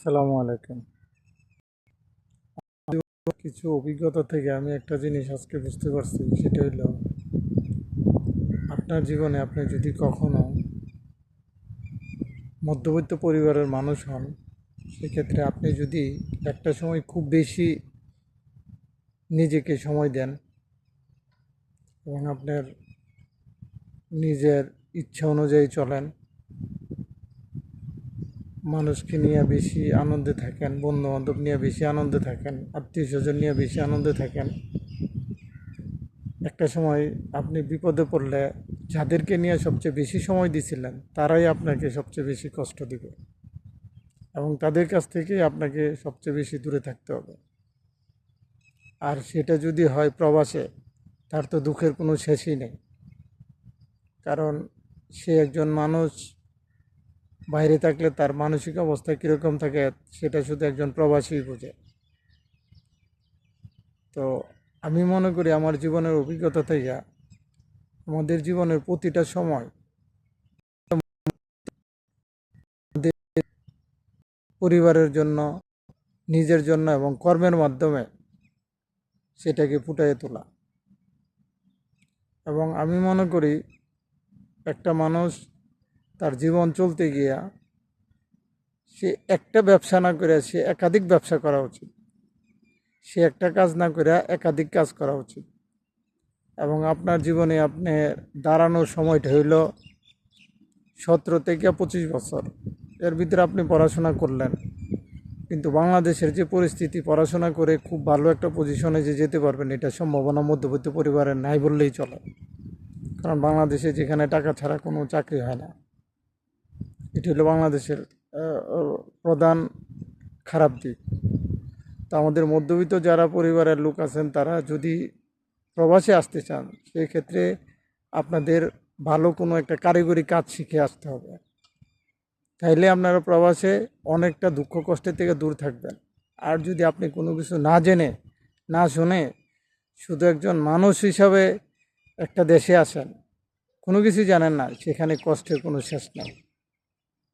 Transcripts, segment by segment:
সালামু আলাইকুম। কিছু অভিজ্ঞতা থেকে আমি একটা জিনিস আজকে বুঝতে পারছি, সেটা হইল আপনার জীবনে আপনি যদি কখনো মধ্যবিত্ত পরিবারের মানুষ হন, সেক্ষেত্রে আপনি যদি একটা সময় খুব বেশি নিজেকে সময় দেন এবং আপনার নিজের ইচ্ছা অনুযায়ী চলেন মানুষকে নিয়ে বেশি আনন্দে থাকেন বন্ধু বান্ধব নিয়ে বেশি আনন্দে থাকেন, আত্মীয় স্বজন নিয়ে বেশি আনন্দে থাকেন। একটা সময় আপনি বিপদে পড়লে যাদেরকে নিয়ে সবচেয়ে বেশি সময় দিছিলেন, তারাই আপনাকে সবচেয়ে বেশি কষ্ট দিবে এবং তাদের কাছ থেকেই আপনাকে সবচেয়ে বেশি দূরে থাকতে হবে। আর সেটা যদি হয় প্রবাসে, তার তো দুঃখের কোনো শেষই নেই। কারণ সে একজন মানুষ বাইরে থাকলে তার মানসিক অবস্থা কীরকম থাকে, সেটা শুধু একজন প্রবাসী বোঝে। তো আমি মনে করি আমার জীবনের অভিজ্ঞতা থেকে আমাদের জীবনের প্রতিটা সময় পরিবারের জন্য, নিজের জন্য এবং কর্মের মাধ্যমে সেটাকে ফুটিয়ে তোলা। এবং আমি মনে করি একটা মানুষ তার জীবন চলতে গিয়া সে একটা ব্যবসা না করে সে একাধিক ব্যবসা করা উচিত। সে একটা কাজ না করে একাধিক কাজ করা উচিত। এবং আপনার জীবনে আপনি দাঁড়ানোর সময়টা হইল সতেরো থেকে পঁচিশ বছর। এর ভিতরে আপনি পড়াশোনা করলেন। কিন্তু বাংলাদেশের যে পরিস্থিতি, পড়াশোনা করে খুব ভালো একটা পজিশনে যে যেতে পারবেন, এটা সম্ভাবনা মধ্যবিত্ত পরিবারের নাই বললেই চলে। কারণ বাংলাদেশে যেখানে টাকা ছাড়া কোনো চাকরি হয় না। এটি হলো বাংলাদেশের প্রধান খারাপ দিক। তো আমাদের মধ্যবিত্ত যারা পরিবারের লোক আছেন, তারা যদি প্রবাসে আসতে চান সেই ক্ষেত্রে আপনাদের ভালো কোনো একটা কারিগরি কাজ শিখে আসতে হবে। তাইলে আপনারা প্রবাসে অনেকটা দুঃখ কষ্টের থেকে দূর থাকবেন। আর যদি আপনি কোনো কিছু না জেনে, না শুনে শুধু একজন মানুষ হিসাবে একটা দেশে আসেন, কোনো কিছু জানেন না, সেখানে কষ্টের কোনো শেষ নেই।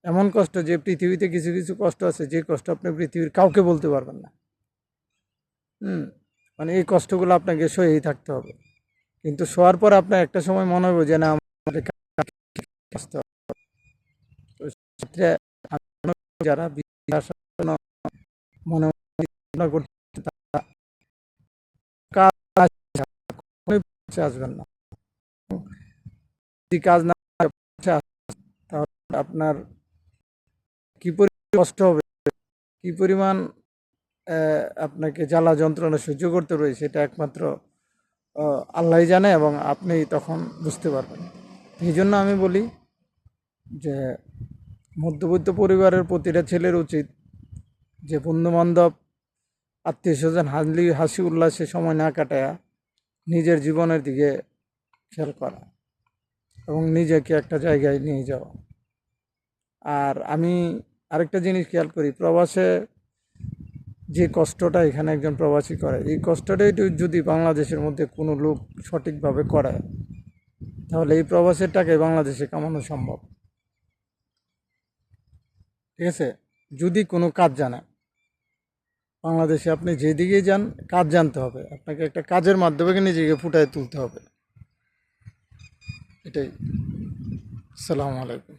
এমন কষ্ট যে পৃথিবীতে কিছু কিছু কষ্ট আছে, যে কষ্ট আপনি পৃথিবীর কাউকে বলতে পারবেন না। হুম মানে এই কষ্টগুলো আপনাকে সয়েই থাকতে হবে। কিন্তু শোয়ার পর আপনার একটা সময় মনে হবে যে না, আমাদের যারা মনে কাজ আসবেন না। কাজ না আপনার কি পরিমাণ কষ্ট হবে? কি পরিমাণ আপনাকে জ্বালা যন্ত্রণা সহ্য করতে রয়েছে সেটা একমাত্র আল্লাহ জানে এবং আপনি তখন বুঝতে পারবেন। এই জন্য আমি বলি যে, মধ্যবিত্ত পরিবারের প্রতিটা ছেলের উচিত যে বন্ধুবান্ধব আত্মীয় স্বজন হাসলি, হাসি উল্লাসে সময় না কাটায়া নিজের জীবনের দিকে খেয়াল করা এবং নিজেকে একটা জায়গায় নিয়ে যাওয়া। আর আমি আরেকটা জিনিস খেয়াল করি, প্রবাসে যে কষ্টটা এখানে একজন প্রবাসী করে, এই কষ্টটাই তো যদি বাংলাদেশের মধ্যে কোনো লোক সঠিকভাবে করে, তাহলে এই প্রবাসের টাকায় বাংলাদেশে কামানো সম্ভব। ঠিক আছে? যদি কোনো কাজ জানে, বাংলাদেশে আপনি যেদিকেই যান, কাজ জানতে হবে। আপনাকে একটা কাজের মাধ্যমে নিজেকে ফুটায় তুলতে হবে। এটাই। আসসালামু আলাইকুম।